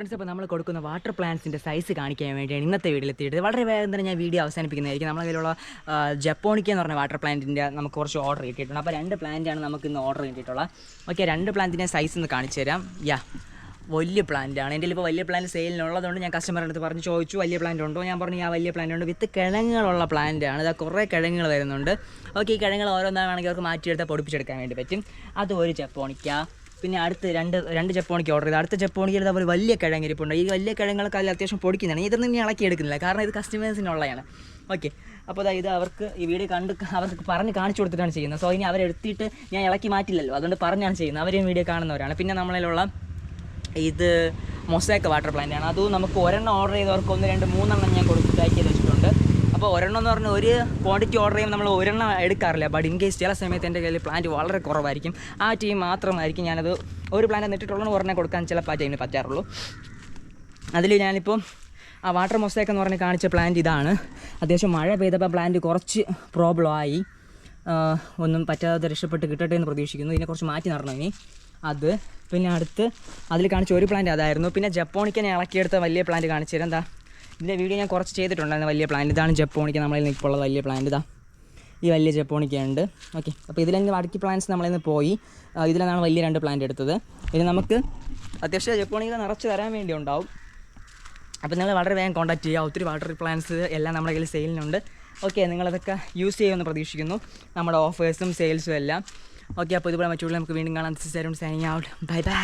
Friends അപ്പോൾ നമ്മൾ കൊടുക്കുന്ന വാട്ടർ പ്ലാന്റ്സിന്റെ സൈസ് കാണിക്കാൻ വേണ്ടിയാണ് ഇന്നത്തെ വീഡിയോയിൽ എത്തിയിട്ട് വളരെ വേഗം തന്നെ ഞാൻ വീഡിയോ അവസാനിപ്പിക്കുന്നതായിരിക്കും. നമ്മളെ കയ്യിലുള്ള ജപ്പോണിക്ക എന്ന് പറഞ്ഞ വാട്ടർ പ്ലാന്റിന്റെ നമുക്ക് കുറച്ച് ഓർഡർ കിട്ടിയിട്ടുണ്ട്. അപ്പോൾ രണ്ട് പ്ലാന്റാണ് നമുക്ക് ഇന്ന് ഓർഡർ കിട്ടിയിട്ടുള്ളത്. ഓക്കെ രണ്ട് പ്ലാന്റിന്റെ സൈസ് ഒന്ന് കാണിച്ചു തരാം. യാ വലിയ പ്ലാന്റാണ് എന്റെ ഇപ്പോൾ വലിയ പ്ലാന്റ് സെയിലിനുള്ളതുകൊണ്ട് ഞാൻ കസ്റ്റമറിന്റെ അടുത്ത് പറഞ്ഞ് ചോദിച്ചു വലിയ പ്ലാന്റ് ഉണ്ടോ? ഞാൻ പറഞ്ഞു ആ വലിയ പ്ലാന്റ് ഉണ്ട്. വിത്ത് കിഴങ്ങുകളുള്ള പ്ലാന്റാണ് ഇതാ കുറേ കിഴങ്ങുകൾ വരുന്നുണ്ട്. ഓക്കെ ഈ കിഴങ്ങുകൾ ഓരോന്നാണെങ്കിൽ അവർക്ക് മാറ്റിയെടുത്ത് പൊടിപ്പിച്ചെടുക്കാൻ വേണ്ടി പറ്റും. അത് ഒരു പിന്നെ അടുത്ത് രണ്ട് രണ്ട് ചെപ്പോണിക്ക് ഓർഡർ ചെയ്ത്. അടുത്ത ജപ്പോണിക്കയിൽ അതുപോലെ വലിയ കിഴങ്ങിരിപ്പുണ്ട്. ഈ വലിയ കിഴങ്ങുകളൊക്കെ അതിൽ അത്യാവശ്യം പൊടിക്കുന്നതാണ് ഇതൊന്നും ഇനി ഇളക്കി എടുക്കുന്നില്ല. കാരണം ഇത് കസ്റ്റമേഴ്സിനുള്ളതാണ് ഓക്കെ അപ്പോൾ അതായത് അവർക്ക് ഈ വീഡിയോ കണ്ട് അവർക്ക് പറഞ്ഞ് കാണിച്ചു കൊടുത്തിട്ടാണ് ചെയ്യുന്നത്. സോ ഇനി അവരെടുത്തിട്ട് ഞാൻ ഇളക്കി മാറ്റില്ലല്ലോ. അതുകൊണ്ട് പറഞ്ഞാണ് ചെയ്യുന്നത്. അവരെയും വീഡിയോ കാണുന്നവരാണ്. പിന്നെ നമ്മളിലുള്ള ഇത് മൊസാക്ക് വാട്ടർ പ്ലാന്റ് ആണ്. അതും നമുക്ക് ഒരെണ്ണം ഓർഡർ ചെയ്തവർക്ക് ഒന്ന് രണ്ട് മൂന്നെണ്ണം ഞാൻ കൊടുത്ത് പാക്ക് ചെയ്ത് വെച്ചിട്ടുണ്ട്. അപ്പോൾ ഒരെണ്ണം എന്ന് പറഞ്ഞാൽ ഒരു ക്വാണ്ടിറ്റി ഓർഡർ ചെയ്യുമ്പോൾ നമ്മൾ ഒരെണ്ണം എടുക്കാറില്ല. ബട്ട് ഇൻ കേസ് ചില സമയത്ത് എന്റെ കയ്യിൽ പ്ലാന്റ് വളരെ കുറവായിരിക്കും ആ ടീം മാത്രമായിരിക്കും ഞാനത് ഒരു പ്ലാന്റ് നെട്ടിട്ടുള്ളത് ഒരെണ്ണം കൊടുക്കാൻ ചിലപ്പോൾ ആ ടൈമിന് പറ്റാറുള്ളൂ. അതിൽ ഞാനിപ്പോൾ ആ വാട്ടർ മൊസൈക്ക് എന്ന് പറഞ്ഞ് കാണിച്ച പ്ലാന്റ് ഇതാണ്. അത്യാവശ്യം മഴ പെയ്തപ്പോൾ പ്ലാന്റ് കുറച്ച് പ്രോബ്ലം ആയി. ഒന്നും പറ്റാതെ രക്ഷപ്പെട്ട് കിട്ടട്ടെ എന്ന് പ്രതീക്ഷിക്കുന്നു. ഇതിനെ കുറച്ച് മാറ്റി നടണം ഇനി. അത് പിന്നെ അടുത്ത് അതിൽ കാണിച്ച ഒരു പ്ലാന്റ് അതായിരുന്നു. പിന്നെ ജപ്പോണിക്കനെ ഇളക്കിയെടുത്ത വലിയ പ്ലാന്റ് കാണിച്ചു തരാം. എന്താ? ഇതിന്റെ വീഡിയോ ഞാൻ കുറച്ച് ചെയ്തിട്ടുണ്ടായിരുന്നു വലിയ പ്ലാന്റ് ഇതാണ് ജപ്പോണിക്ക് നമ്മളിൽ ഉള്ള വലിയ പ്ലാന്റ് ഇതാ. ഈ വലിയ ജപ്പോണിക്കുണ്ട് ഓക്കെ അപ്പോൾ ഇതിലെങ്കിൽ ബാക്കി പ്ലാന്റ്സ് നമ്മളിൽ നിന്ന് പോയി. ഇതിൽ നിന്നാണ് വലിയ രണ്ട് പ്ലാന്റ് എടുത്തത്. ഇത് നമുക്ക് അത്യാവശ്യം ജപ്പോണിക്ക് നിറച്ച് തരാൻ വേണ്ടി ഉണ്ടാവും. അപ്പോൾ നിങ്ങൾ വളരെ വേഗം കോൺടാക്ട് ചെയ്യുക. ഒത്തിരി വാട്ടർ പ്ലാന്റ്സ് എല്ലാം നമ്മുടെ കയ്യിൽ സെയിലിനുണ്ട് ഓക്കെ നിങ്ങളതൊക്കെ യൂസ് ചെയ്യുമെന്ന് പ്രതീക്ഷിക്കുന്നു. നമ്മുടെ ഓഫേഴ്സും സെയിൽസും എല്ലാം. ഓക്കെ അപ്പോൾ ഇതുപോലെ മറ്റുള്ള നമുക്ക് വീണ്ടും കാണാം. Signing out bye by